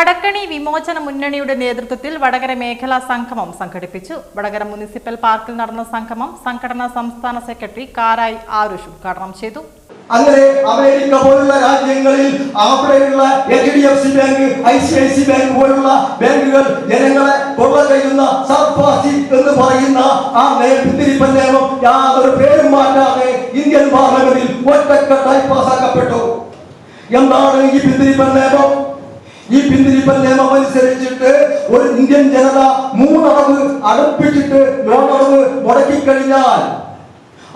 കടക്കണി വിമോചന മുന്നണിയുടെ നേതൃത്വത്തിൽ വടകര മേഖലാ സംഗമം സംഘടിപ്പിച്ചു. വടകര മുനിസിപ്പൽ പാർക്കിൽ നടന്ന സംഗമം സംഘടനാ സംസ്ഥാന സെക്രട്ടറി കാരായി ആരുഷ് ഉദ്ഘാടനം ചെയ്തു. അങ്ങനെ അമേരിക്ക പോലുള്ള രാജ്യങ്ങളിൽ അവിടെയുള്ള H D F C bank I C I C bank പോലുള്ള ബാങ്കുകൾ ജനങ്ങളെ കൊള്ള ചെയ്യുന്ന സർഫാസി എന്ന് പറയുന്ന ആ പിന്തിരിപ്പൻ നിയമം യാതൊരു പേരും മാറ്റാതെ ഇന്ത്യൻ പാർലമെന്റിൽ ഒറ്റക്കെട്ടായി പാസാക്കപ്പെട്ടു. എന്താണ് ഈ പിന്തിരിപ്പൻ നിയമം ഈ പിന്തിരിപ്പൻ നിയമം അനുസരിച്ചിട്ട് ഒരു ഇന്ത്യൻ ജനത മൂന്നളവ് അടുപ്പിച്ചിട്ട് മുടക്കി മുടക്കിക്കഴിഞ്ഞാൽ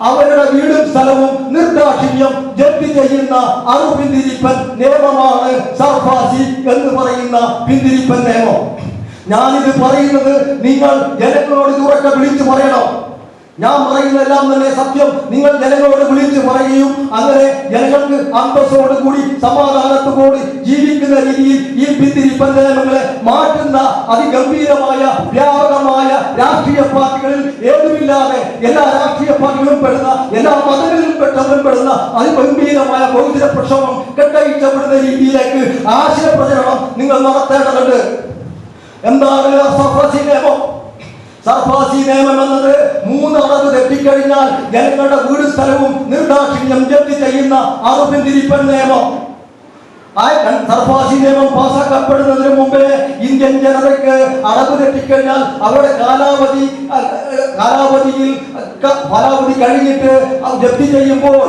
അവരുടെ വീടും സ്ഥലവും നിർദാക്ഷിണ്യം ജപ്തി ചെയ്യുന്ന അറു പിന്തിരിപ്പൻ നിയമമാണ് സർഫാസി എന്ന് പറയുന്ന പിന്തിരിപ്പൻ നിയമം. ഞാനിത് പറയുന്നത് നിങ്ങൾ ജനങ്ങളോട് ഉറക്കെ വിളിച്ചു പറയണം. ഞാൻ പറയുന്നതെല്ലാം തന്നെ സത്യം. നിങ്ങൾ ജനങ്ങളോട് വിളിച്ചു പറയുകയും ജനങ്ങൾക്ക് അന്തസ്സോട് കൂടി സമാധാനത്തോട് ജീവിക്കുന്ന രീതിയിൽ ഈ നിയമങ്ങളെ മാറ്റുന്ന അതിഗംഭീരമായ വ്യാപകമായ രാഷ്ട്രീയ പാർട്ടികളിൽ ഏതുമില്ലാതെ എല്ലാ രാഷ്ട്രീയ പാർട്ടികളും പെടുന്ന എല്ലാ മതങ്ങളിലും പെട്ടവരും പെടുന്ന അതിഗംഭീരമായ ബൗദ്ധിക പ്രക്ഷോഭം കെട്ടയിച്ചപ്പെടുന്ന രീതിയിലേക്ക് ആശയ പ്രചരണം നിങ്ങൾ നടത്തേണ്ടതുണ്ട്. എന്താണ് ആ സർഫസി നിയമം നിയമം എന്നത് മൂന്ന് അളവ് തെറ്റിക്കഴിഞ്ഞാൽ ജനങ്ങളുടെ വീട് സ്ഥലവും നിർദാക്ഷിണ്യം ജപ്തി ചെയ്യുന്ന അറുപിന്തിരിപ്പൻ നിയമം. ആ സർഫാസി നിയമം പാസാക്കപ്പെടുന്നതിന് മുമ്പേ ഇന്ത്യൻ ജനതയ്ക്ക് അളവ് തെറ്റിക്കഴിഞ്ഞാൽ അവരുടെ കാലാവധി കാലാവധിയിൽ കാലാവധി കഴിഞ്ഞിട്ട് ജപ്തി ചെയ്യുമ്പോൾ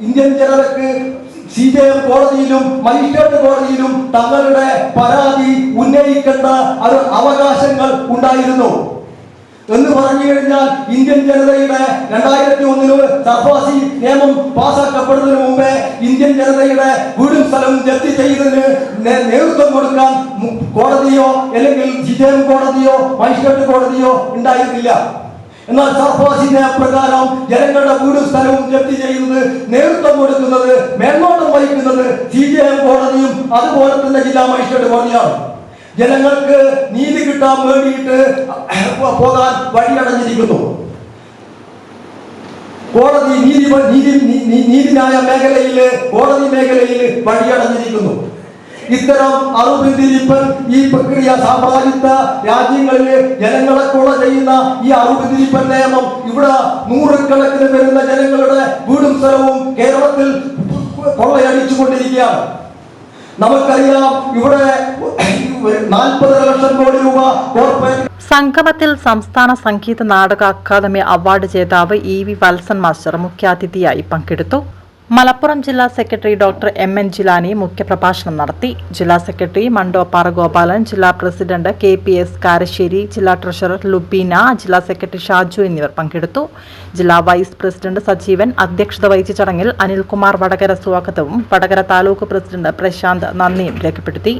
ഇന്ത്യൻ ജനതയ്ക്ക് സി ജെ എം കോടതിയിലും മജിസ്ട്രേറ്റ് കോടതിയിലും തങ്ങളുടെ പരാതി ഉന്നയിക്കേണ്ട അവകാശങ്ങൾ ഉണ്ടായിരുന്നു. എന്ന് പറഞ്ഞു കഴിഞ്ഞാൽ ഇന്ത്യൻ ജനതയുടെ രണ്ടായിരത്തി ഒന്നിന് സർഫാസി നിയമം പാസാക്കപ്പെടുന്നതിന് മുമ്പേ ഇന്ത്യൻ ജനതയുടെ വീടും സ്ഥലവും ജപ്തി ചെയ്തതിന് നേതൃത്വം കൊടുക്കാൻ കോടതിയോ അല്ലെങ്കിൽ ജിജയം കോടതിയോ മജിസ്ട്രേറ്റ് കോടതിയോ ഉണ്ടായിരുന്നില്ല. എന്നാൽ സർഫാസി നിയമപ്രകാരം ജനങ്ങളുടെ വീടും സ്ഥലവും ജപ്തി ചെയ്യുന്നത് നേതൃത്വം കൊടുക്കുന്നത് മേൽനോട്ടം വഹിക്കുന്നത് സി കോടതിയും അതുപോലെ തന്നെ ജില്ലാ മജിസ്ട്രേറ്റ് കോടതിയാണ്. ജനങ്ങൾക്ക് നീതി കിട്ടാൻ വേണ്ടിയിട്ട് പോകാൻ വഴിയടഞ്ഞിരിക്കുന്നു കോടതി നീതി നീതി നീതിന്യായ മേഖലയിൽ കോടതി മേഖലയിൽ വഴിയടഞ്ഞിരിക്കുന്നു ഇത്തരം അറുപിന്തിരിപ്പൻ ഈ പ്രക്രിയ സാമ്രാജ്യത്വ രാജ്യങ്ങളിലെ ജനങ്ങളെ കൊള ചെയ്യുന്ന ഈ അറുപിന്തിരിപ്പൻ നിയമം ഇവിടെ നൂറുകണക്കിന് വരുന്ന ജനങ്ങളുടെ വീടും സ്ഥലവും കേരളത്തിൽ കൊള്ളയടിച്ചുകൊണ്ടിരിക്കുകയാണ്. നമുക്കറിയാം ഇവിടെ നാൽപ്പത് ലക്ഷം രൂപ സംഗമത്തിൽ സംസ്ഥാന സംഗീത നാടക അക്കാദമി അവാർഡ് ജേതാവ് ഇ വി വത്സൻ മാസ്റ്റർ മുഖ്യാതിഥിയായി പങ്കെടുത്തു. മലപ്പുറം ജില്ലാ secretary doctor M N Jilani മുഖ്യപ്രഭാഷണം നടത്തി. ജില്ലാ സെക്രട്ടറി മണ്ടോപ്പാറ ഗോപാലൻ ജില്ലാ president K P S Karassery ജില്ലാ ട്രഷറർ ലുബീന ജില്ലാ സെക്രട്ടറി ഷാജു എന്നിവർ പങ്കെടുത്തു. ജില്ലാ വൈസ് പ്രസിഡന്റ് സജീവൻ അധ്യക്ഷത വഹിച്ച ചടങ്ങിൽ അനിൽകുമാർ വടകര സ്വാഗതവും വടകര താലൂക്ക് പ്രസിഡന്റ് പ്രശാന്ത് നന്ദിയും രേഖപ്പെടുത്തി.